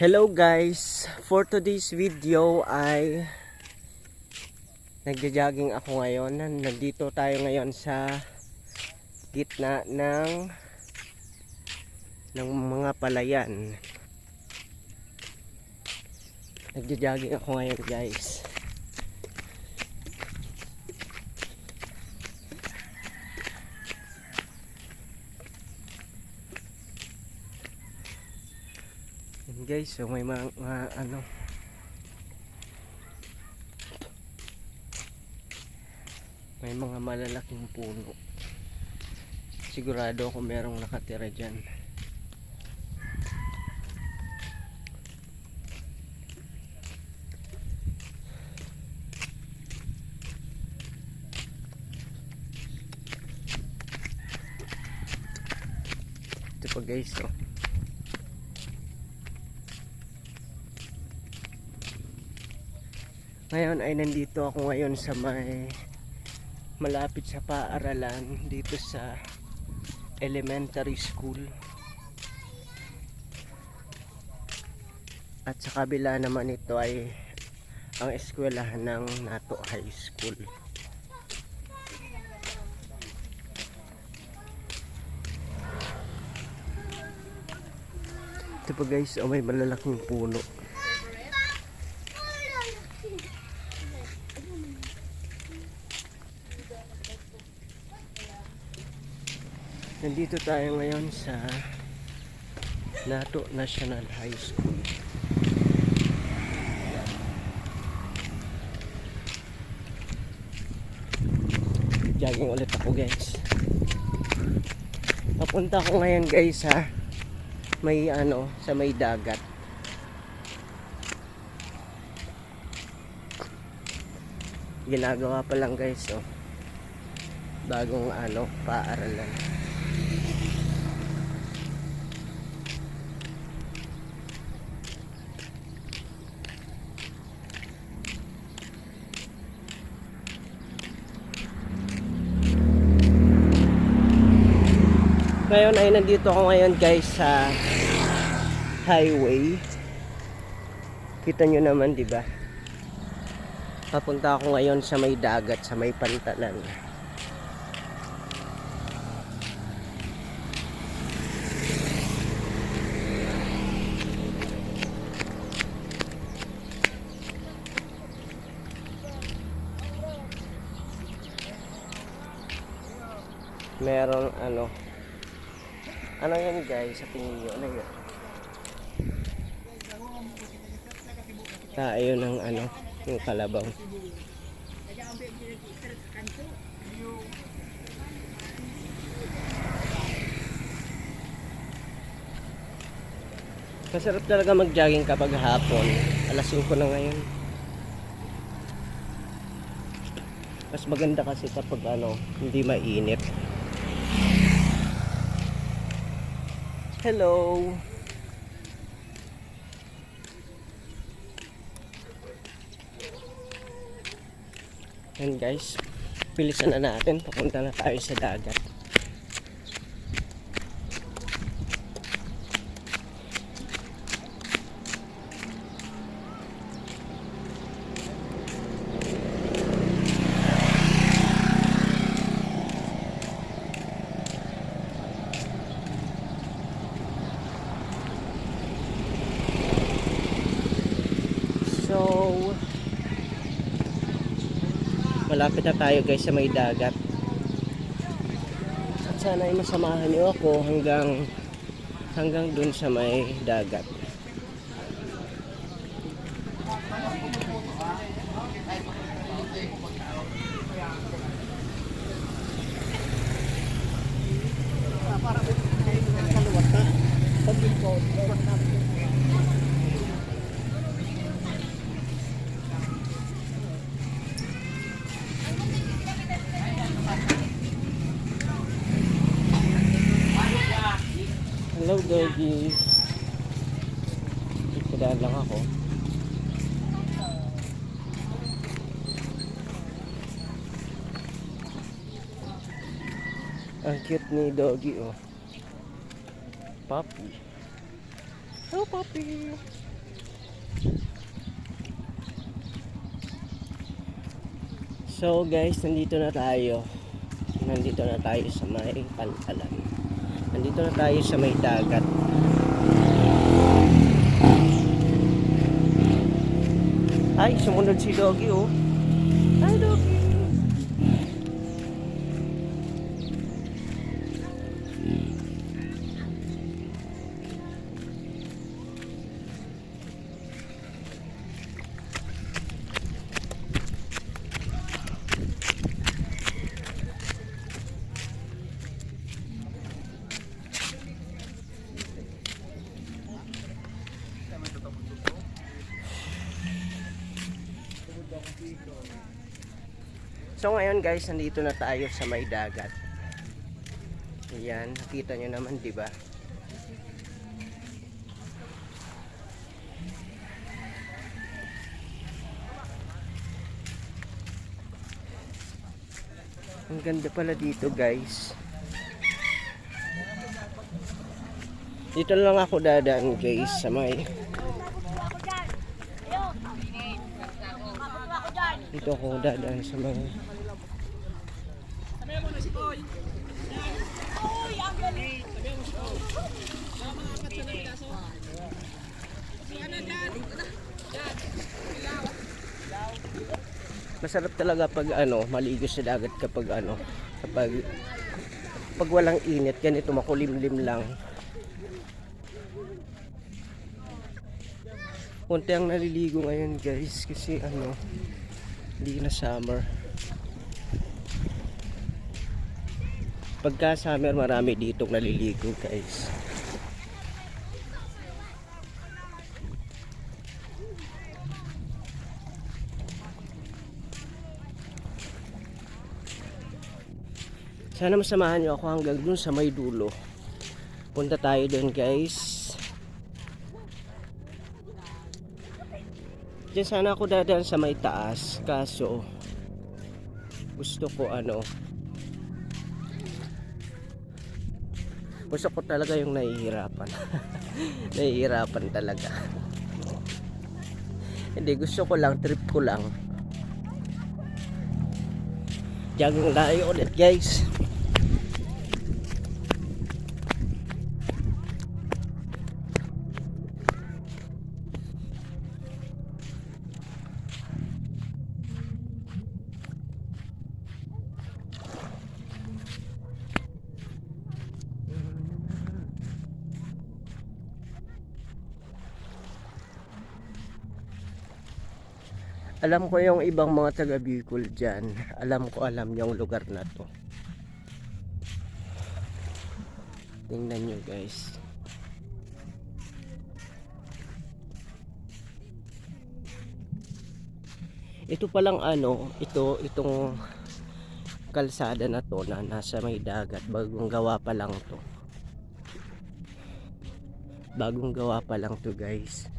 Hello guys! For today's video ay nagja-jogging ako ngayon. Nandito tayo ngayon sa gitna ng ng mga palayan. Nagja-jogging ako ngayon guys. Yan guys, so may mga, mga ano may mga malalaking puno. Sigurado ako merong nakatira dyan. Ito pa guys, oh. Ngayon ay nandito ako ngayon sa may malapit sa paaralan dito sa elementary school. At sa kabila naman ito ay ang eskwelahan ng Nato High School. Ito pa guys, oh, may malalaking puno. Nandito tayo ngayon sa Nato National High School. Jogging ulit ako guys. Papunta ako ngayon guys sa may ano, sa may dagat. Ginagawa pa lang guys oh. Bagong ano, paaralan. Ngayon ay nandito ako ngayon guys sa highway. Kita nyo naman, di ba? Papunta ako ngayon sa may dagat, sa may pantalan. Meron ano, ano yan guys sa tingin nyo? Ano yun? Tayo ng ano, yung kalabaw. Masarap talaga mag-jogging kapag hapon. Alas 5 na ngayon. Mas maganda kasi kapag ano, hindi mainit. Hello. Yan guys, bilisan na natin. Papunta na tayo sa dagat. So, malapit na tayo guys sa may dagat. At sana ay masamahan niyo ako hanggang hanggang dun sa may dagat. Hello guys. Sadaan lang ako. Ang cute ni doggy oh. Puppy. Hello puppy. So guys, nandito na tayo. Nandito na tayo sa may pantalan. Nandito na tayo sa may dagat. Ay, sumunod si Doggy oh. Ay, Doggy. So ngayon guys, nandito na tayo sa may dagat. Ayan, nakita nyo naman, di ba? Ang ganda pala dito guys. Dito lang ako dadaan guys sa may dito ako dadaan sa may Masarap talaga pag ano, maligo sa dagat kapag ano, kapag pag walang init, ganito makulimlim lang. Kunti ang naliligo ngayon guys kasi ano, hindi na summer. Pagka summer marami dito naliligo guys. Sana masamahan nyo ako hanggang dun sa may dulo. Punta tayo dun guys. Diyan sana ako dadaan sa may taas. Kaso, gusto ko ano, gusto ko talaga yung nahihirapan. nahihirapan talaga. Hindi, gusto ko lang, trip ko lang. Jogging tayo ulit guys. Alam ko yung ibang mga taga Bicol dyan. Alam ko alam yung lugar na to. Tingnan nyo guys. Ito palang ano, ito, itong kalsada na to na nasa may dagat. Bagong gawa pa lang to. Bagong gawa pa lang to guys.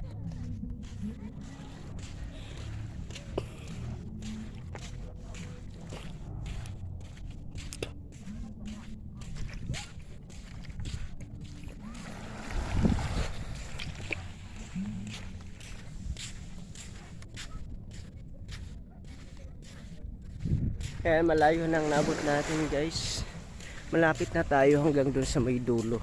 Kaya malayo nang nabot natin guys. Malapit na tayo hanggang doon sa may dulo.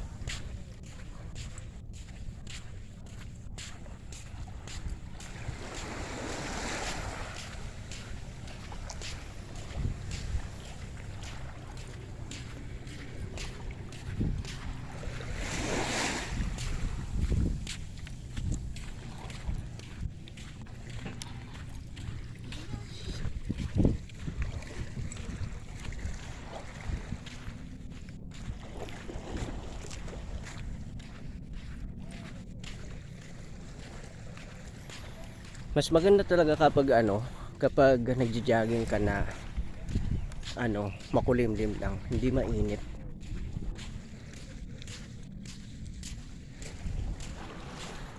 Mas maganda talaga kapag ano, kapag nagja-jogging ka na ano, makulimlim lang, hindi mainit.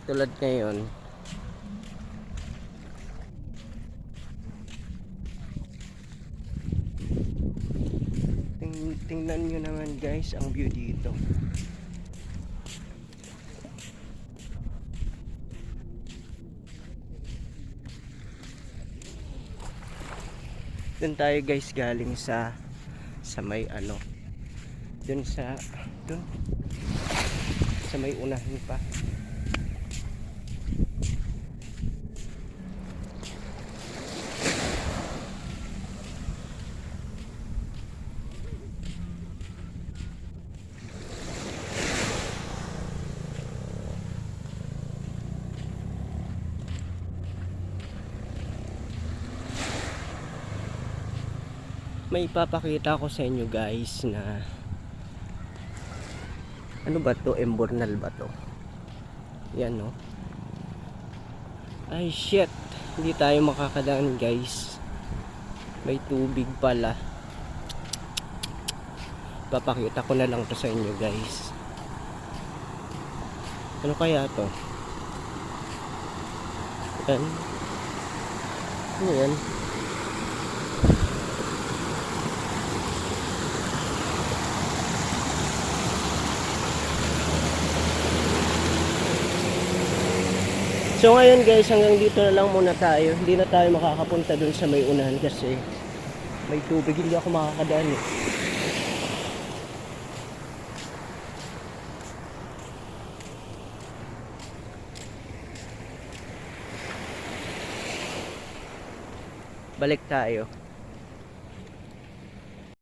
Tulad ngayon, ting tingnan nyo naman guys ang view dito. Doon tayo guys galing sa sa may ano. Doon sa doon sa may unahan pa. May ipapakita ko sa inyo guys na ano ba to? Embornal ba to? Yan no? Ay shit! Hindi tayo makakadaan guys. May tubig pala. Papakita ko na lang to sa inyo guys. Ano kaya to? Yan. Ano yan So ngayon guys, hanggang dito na lang muna tayo. Hindi na tayo makakapunta dun sa may unahan kasi may tubig. Hindi ako makakadaan eh. Balik tayo.